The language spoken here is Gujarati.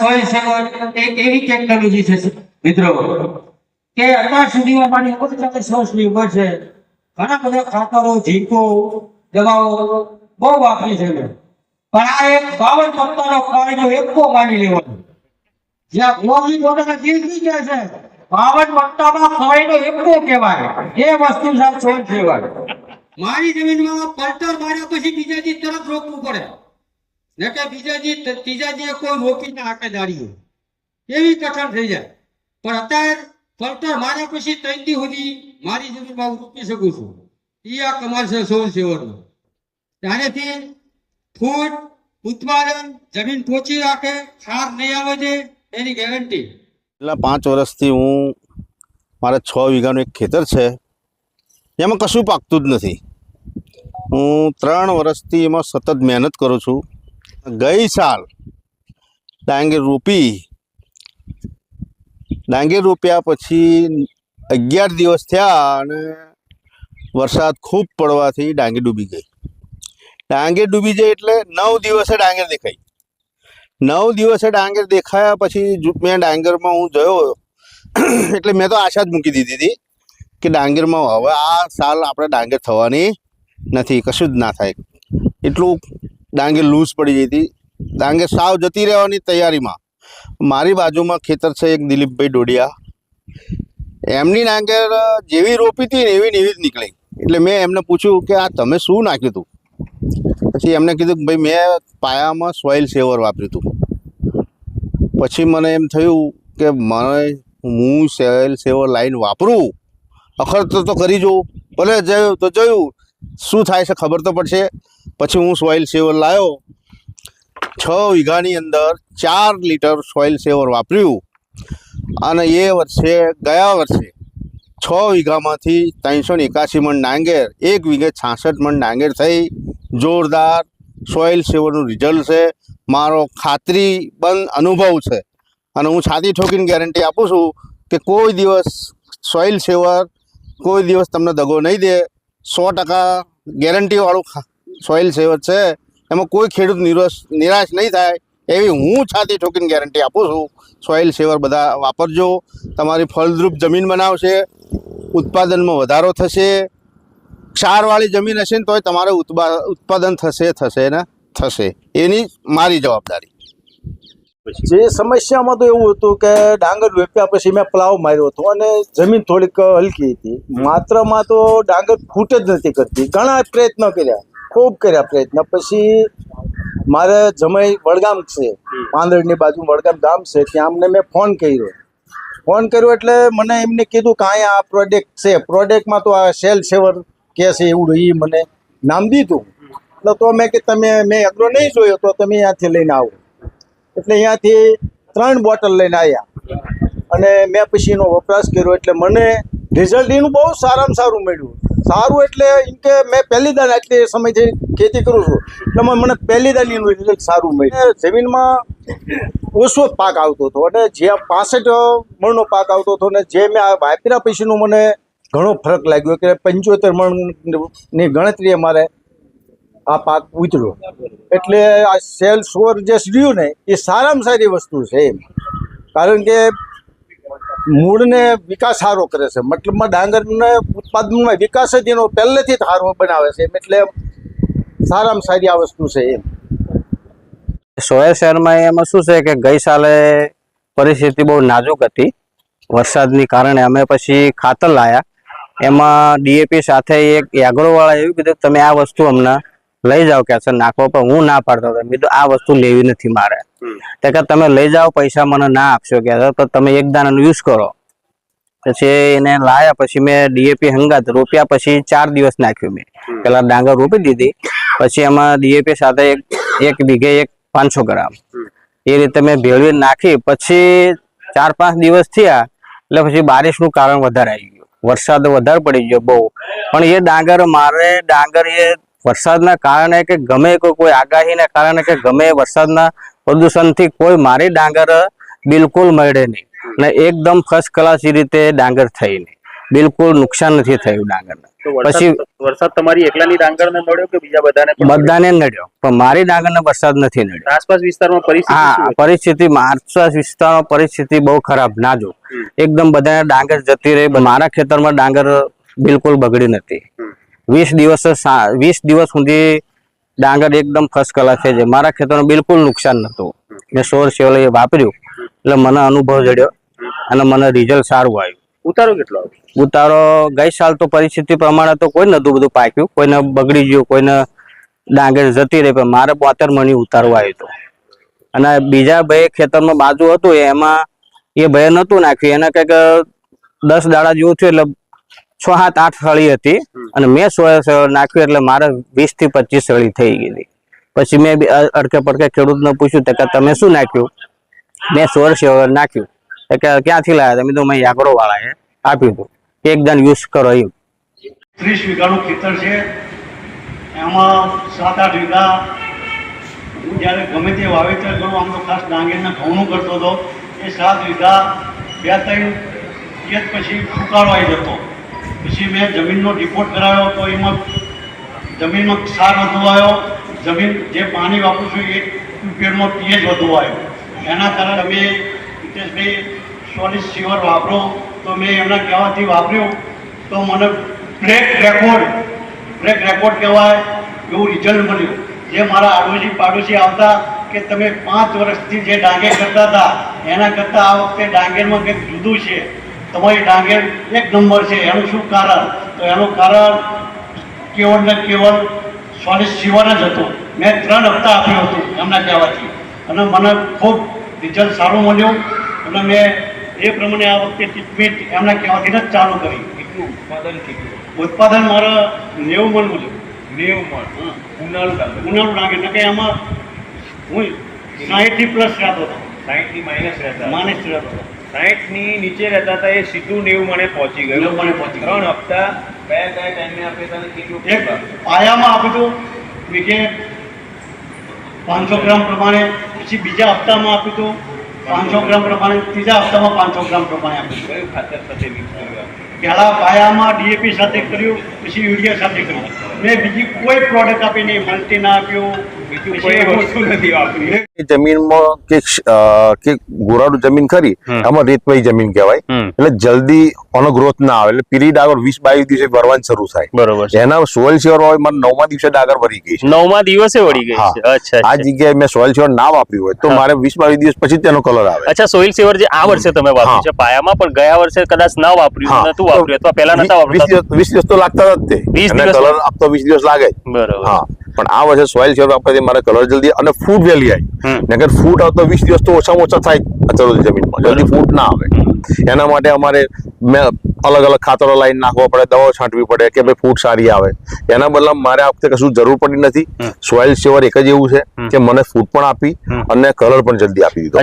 સોય સેવન એક એવી ટેકનોલોજી છે મિત્રો કે અત્યાર સુધીમાં મારી ઓગણચાલીસ વર્ષની ઉંમર છે. ઘણા બધા ખાતરો ઝીંકો દવાઓ બહુ વાપરી છે. પણ આ એક બાવન પત્તાનો પાણીનો એકો માની લેવાનો જ્યાં ગોળી ગોળાના જીવ છે. બાવન પત્તામાં પાણીનો એકો કહેવાય. એ વસ્તુ સાહેબ સોય કહેવાય. મારી જમીનમાં પલટર માર્યા પછી બીજા તરફ રોકવું પડે. ને કે બીજા દી ત્રીજા દી કોઈ રોકી ના હાકે દાડીએ એવી કઠણ થઈ જાય. પણ અત્યારે પલટર માર્યા પછી ત્રણ દી સુધી મારી જમીનમાં હું રોકી શકું છું. એ આ કમાલ છે સોળ સેવરનો ત્યારેથી ફૂડ ઉત્પાદન, જમીન પહોંચી રાખે, ખાર નહીં આવે છે એની ગેરંટી છેલ્લા પાંચ વર્ષથી હું, મારા છ વીઘાનું એક ખેતર છે, એમાં કશું પાકતું જ નથી. હું ત્રણ વર્ષથી એમાં સતત મહેનત કરું છું. ગઈ સાલ ડાંગર રોપી. ડાંગર રોપ્યા પછી અગિયાર દિવસ થયા અને વરસાદ ખૂબ પડવાથી ડાંગર ડૂબી ગઈ. ડાંગર ડૂબી જાય એટલે નવ દિવસે ડાંગર દેખાઈ. નવ દિવસે ડાંગર દેખાયા પછી મેં ડાંગરમાં હું જોયો એટલે મેં તો આશા જ મૂકી દીધી હતી કે ડાંગરમાં હવે આ સાલ આપણે ડાંગર થવાની નથી, કશું જ ના થાય. એટલું ડાંગર લૂઝ પડી ગઈ હતી. ડાંગે સાવ જતી રહેવાની તૈયારીમાં. મારી બાજુમાં ખેતર છે એક દિલીપભાઈ ડોડિયા. એમની ડાંગર જેવી રોપી હતી ને એવી ને એવી જ નીકળી. એટલે મેં એમને પૂછ્યું કે આ તમે શું નાખ્યું હતું પછી એમને કીધું કે ભાઈ મેં પાયામાં સોઇલ સેવર વાપર્યું હતું પછી મને એમ થયું કે મને હું સોઇલ સેવર લાઈન વાપરું? અખર તો કરી જોઉં. ભલે જયું તો જોયું. શું થાય છે ખબર તો પડશે. પછી હું સોઇલ સેવર લાવ્યો છ વીઘાની અંદર ચાર લીટર સોઇલ સેવર વાપર્યું. અને એ વર્ષે, ગયા વર્ષે છ વીઘામાંથી ત્રણસો ને એકાસી મણ ડાંગેર, એક વીઘે છાસઠ મણ ડાંગેર થઈ. જોરદાર સોઇલ સેવરનું રિઝલ્ટ છે. મારો ખાતરી બંધ અનુભવ છે. અને હું છાતી ઠોકીને ગેરંટી આપું છું કે કોઈ દિવસ સોઇલ સેવર કોઈ દિવસ તમને દગો નહીં દે. સો ટકા ગેરંટીવાળું સોઇલ સેવર છે. એમાં કોઈ ખેડૂત નિરાશ નિરાશ નહીં થાય એવી હું છાતી ઠોકીને ગેરંટી આપું છું. સોઇલ સેવર બધા વાપરજો. તમારી ફળદ્રુપ જમીન બનાવશે. ઉત્પાદનમાં વધારો થશે. ક્ષારવાળી જમીન હશે ને તોય તમારે ઉત્પા ઉત્પાદન થશે થશે ને થશે. એની મારી જવાબદારી. જે સમસ્યામાં તો એવું હતું કે ડાંગર વેપ્યા પછી મેં પ્લાવ માર્યો હતો અને જમીન થોડીક હલકી હતી. માત્રમાં તો ડાંગર ફૂટ જ નથી કરતી. ઘણા પ્રયત્ન કર્યા. ખૂબ કર્યા પ્રયત્ન. પછી મારે જમાઈ વડગામ છે. પાંદડની બાજુ વડગામ ગામ છે. ત્યાં અમને મેં ફોન કર્યો. ફોન કર્યો એટલે મને એમને કીધું કે અહીંયા આ પ્રોડક્ટ છે. પ્રોડક્ટમાં તો આ સેલ સેવર કે છે એવું એ મને નામ દીધું. એટલે તો મેં કે તમે મેં અગ્રો નહીં જોયો તો તમે અહીંયાથી લઈને આવો. એટલે અહીંયાથી ત્રણ બોટલ લઈને આવ્યા અને મેં પછી એનો વપરાશ કર્યો એટલે મને રિઝલ્ટ એનું બહુ સારામાં સારું મળ્યું. સારું એટલે એમ કે મેં પહેલી દાન આટલી સમયથી ખેતી કરું છું. એટલે મને- પહેલી દાન રિઝલ્ટ સારું મળ્યું. જમીનમાં ઓછો પાક આવતો હતો. અને જે પાસઠ મણનો પાક આવતો હતો ને જે મેં વાપર્યા પછીનું મને ઘણો ફરક લાગ્યો કે પંચોતેર મણની ગણતરી મારે આ પાક ઉતર્યો. એટલે આ સેલ સોર જે રહ્યું ને, એ સારામાં સારી વસ્તુ છે એમ. કારણ કે મૂળને વિકાસ સારો કરે છે. મતલબમાં ડાંગરને ઉત્પાદનમાં વિકાસ જ એનો પહેલેથી જ સારો બનાવે છે એમ. એટલે સારામાં સારી આ વસ્તુ છે એમ. સોયા શહેરમાં એમાં શું છે કે ગઈ સાલે પરિસ્થિતિ બહુ નાજુક હતી. વરસાદની કારણે અમે પછી ખાતર લાયા. એમાં ડીએપી સાથે એક એગ્રોવાળા એવું કીધું તમે આ વસ્તુ હમણાં લઈ જાઓ કે છે નાખો પણ હું ના પાડતો હતો. કીધું આ વસ્તુ લેવી નથી મારે. તો કે તમે લઈ જાઓ પૈસા મને ના આપશો કે તો તમે એક દાણાનો યુઝ કરો. પછી એને લાયા પછી મેં ડીએપી હંગાત રોપ્યા પછી ચાર દિવસ નાખ્યું મેં. પેલા ડાંગર રોપી દીધી પછી એમાં ડીએપી સાથે એક એક વીઘે એક પાંચસો ગ્રામ. એ રીતે મેં ભેળવી નાખી પછી ચાર પાંચ દિવસ થયા એટલે પછી બારિશનું કારણ વધારે આવી ગયું. વરસાદ વધારે પડી ગયો બહુ. પણ એ ડાંગર મારે ડાંગર એ વરસાદના કારણે કે ગમે કોઈ કોઈ આગાહીના કારણે કે ગમે વરસાદના પ્રદૂષણથી કોઈ મારી ડાંગર બિલકુલ મળે નહીં. ને એકદમ ફર્સ્ટ ક્લાસ રીતે ડાંગર થઈ નહીં. બિલકુલ નુકસાન નથી થયું ડાંગરને. પછી- વરસાદ તમારી એકલાની ડાંગરને મળ્યો કે બીજા બધાને બધાને નડ્યો. પણ મારી ડાંગરને વરસાદ નથી નડ્યો. આસપાસ વિસ્તારમાં પરિસ્થિતિ હા પરિસ્થિતિ આસપાસ વિસ્તારમાં પરિસ્થિતિ બહુ ખરાબ. ના જો એકદમ બધાને ડાંગર જતી રહી. મારા ખેતરમાં ડાંગર બિલકુલ બગડી નથી. વીસ દિવસ વીસ દિવસ સુધી ડાંગર એકદમ ફર્સ્ટ ક્લાસ થઈ જાય મારા ખેતરમાં બિલકુલ નુકસાન નતું મેં સોર સેવલ વાપર્યું. એટલે મને અનુભવ જડ્યો અને મને રિઝલ્ટ સારું આવ્યું. ઉતારો કેટલો ઉતારો ગઈ સાલ તો પરિસ્થિતિ પ્રમાણે તો કોઈ નતું બધું પાક્યું. કોઈને બગડી ગયું કોઈને ડાંગર જતી રહી પણ મારે બોતેર મણી ઉતારવું આવ્યું હતું. અને બીજા ભાઈ ખેતરમાં બાજુ હતું એમાં એ ભાઈ નહોતું નાખ્યું. એને કંઈક દસ દાડા જેવું થયું એટલે છ સાત આઠ સળી હતી અને મેં સો નાખ્યું એટલે મારે વીસથી પચીસ સળી થઈ ગઈ પછી મેં બી અડકે પડકે ખેડૂતને પૂછ્યું કે તમે શું નાખ્યું? મેં સોળ નાખ્યું. તો કે ક્યાંથી લાવ્યા તમે તો મેં યાગરો વાળાએ આપ્યું હતું એકદમ યુઝ કરો એમ. ત્રીસ વીઘાનું ખેતર છે. એમાં સાત આઠ વીઘા હું જ્યારે ગમે તે વાવેતર કરું આમ તો ખાસ ડાંગરના ઘઉંનું કરતો હતો. એ સાત વીઘા બે ત્રણ પછી ફૂકારો આવી જતો. પછી મેં જમીનનો રિપોર્ટ કરાવ્યો તો એમાં જમીનમાં ક્ષાર વધુ આવ્યો જમીન જે પાણી વાપરું છું એ ટ્યુબવેલનો પીએચ વધુ આવ્યો એના કારણે અમે હિતેશભાઈ સોલિડ સીવર વાપરો. તો મેં એમના કહેવાથી વાપર્યું. તો મને બ્રેક રેકોર્ડ બ્રેક રેકોર્ડ કહેવાય એવું રિઝલ્ટ મળ્યું. જે મારા આડોશી પાડોશી આવતા કે તમે પાંચ વર્ષથી જે ડાંગેર કરતા હતા, એના કરતાં આ વખતે ડાંગેરમાં કંઈક જુદું છે. તમારી ટાર્ગેટ એક નંબર છે એનું શું કારણ? તો એનું કારણ કેવળ ને કેવળ સોલિડ શિવાને જ હતું. મેં ત્રણ હપ્તા આપ્યું હતું એમના કહેવાથી. અને મને ખૂબ રિઝલ્ટ સારું મળ્યું. અને મેં એ પ્રમાણે આ વખતે ટ્રીટમેન્ટ એમના કહેવાથી જ ચાલુ કરી. એટલું ઉત્પાદન કેટલું? ઉત્પાદન મારા નેવું મણ મળ્યું. નેવું મણ? ઉનાળું ડાંગર ઉનાળું લાગે. એટલે કે એમાં હું સાહીઠથી પ્લસ રહેતો હતો. સાહીઠથી માઇનસ રહેતા માઇનસ રહેતો હતો. સાહીઠની નીચે રહેતા હતા એ સીધું નેવું મને પહોંચી ગયું. મને પહોંચી. ત્રણ હપ્તા કયા કયા ટાઈમે આપે તને કેટલું એક પાયામાં આપ્યું તો વીઘે પાંચસો ગ્રામ પ્રમાણે પછી બીજા હપ્તામાં આપ્યું હતું પાંચસો ગ્રામ પ્રમાણે ત્રીજા હપ્તામાં પાંચસો ગ્રામ પ્રમાણે આપ્યું કયું ખાતર સાથે મિક્સ કર્યું પહેલા પાયામાં ડીએપી સાથે કર્યું પછી યુરિયા સાથે કર્યું. મેં બીજી કોઈ પ્રોડક્ટ આપી નહીં મલ્ટી ના આપ્યું જમીનમાં કે કે ગોરાડું જમીન ખરી. આમાં જમીન કહેવાય. એટલે જલ્દી આનો ગ્રોથ ના આવે. એટલે પીરી ડાગર વીસ બાવીસ દિવસે ભરવાનું શરૂ થાય. બરોબર એના સોઇલ શેવર હોય મને નવમા દિવસે ડાગર ભરી ગઈ નવમા દિવસે વળી ગઈ છે. અચ્છા આ જગ્યાએ મેં સોઇલ શેવર ના વાપર્યું હોય તો મારે વીસ બાવીસ દિવસ પછી તેનો કલર આવે. અચ્છા સોઇલ સેવર જે આ વર્ષે તમે વાપર્યું છે પાયામાં પણ ગયા વર્ષે કદાચ ના વાપર્યું. નતું વાપર્યું અથવા પહેલા નતા વીસ વાપરતા. દિવસ વીસ દિવસ તો લાગતા જ તે. વીસ દિવસ કલર આપતો વીસ દિવસ લાગે. બરોબર. હા. પણ આ વર્ષે સોઇલ શેવર આપવાથી મારે કલર જલ્દી અને ફૂટ વહેલી આવી. નગર ફૂટ આવતો વીસ દિવસ તો ઓછામાં ઓછા થાય અચરોલી જમીનમાં. જલ્દી ફૂટ ના આવે. એના માટે અમારે મેં અલગ અલગ ખાતરો લાઈન નાખવા પડે દવાઓ છાંટવી પડે કે ભાઈ ફૂટ સારી આવે. એના બદલામાં મારે આ વખતે કશું જરૂર પડી નથી. સોઇલ સેવર એક જ એવું છે કે મને ફૂટ પણ આપી અને કલર પણ જલ્દી આપી દીધો.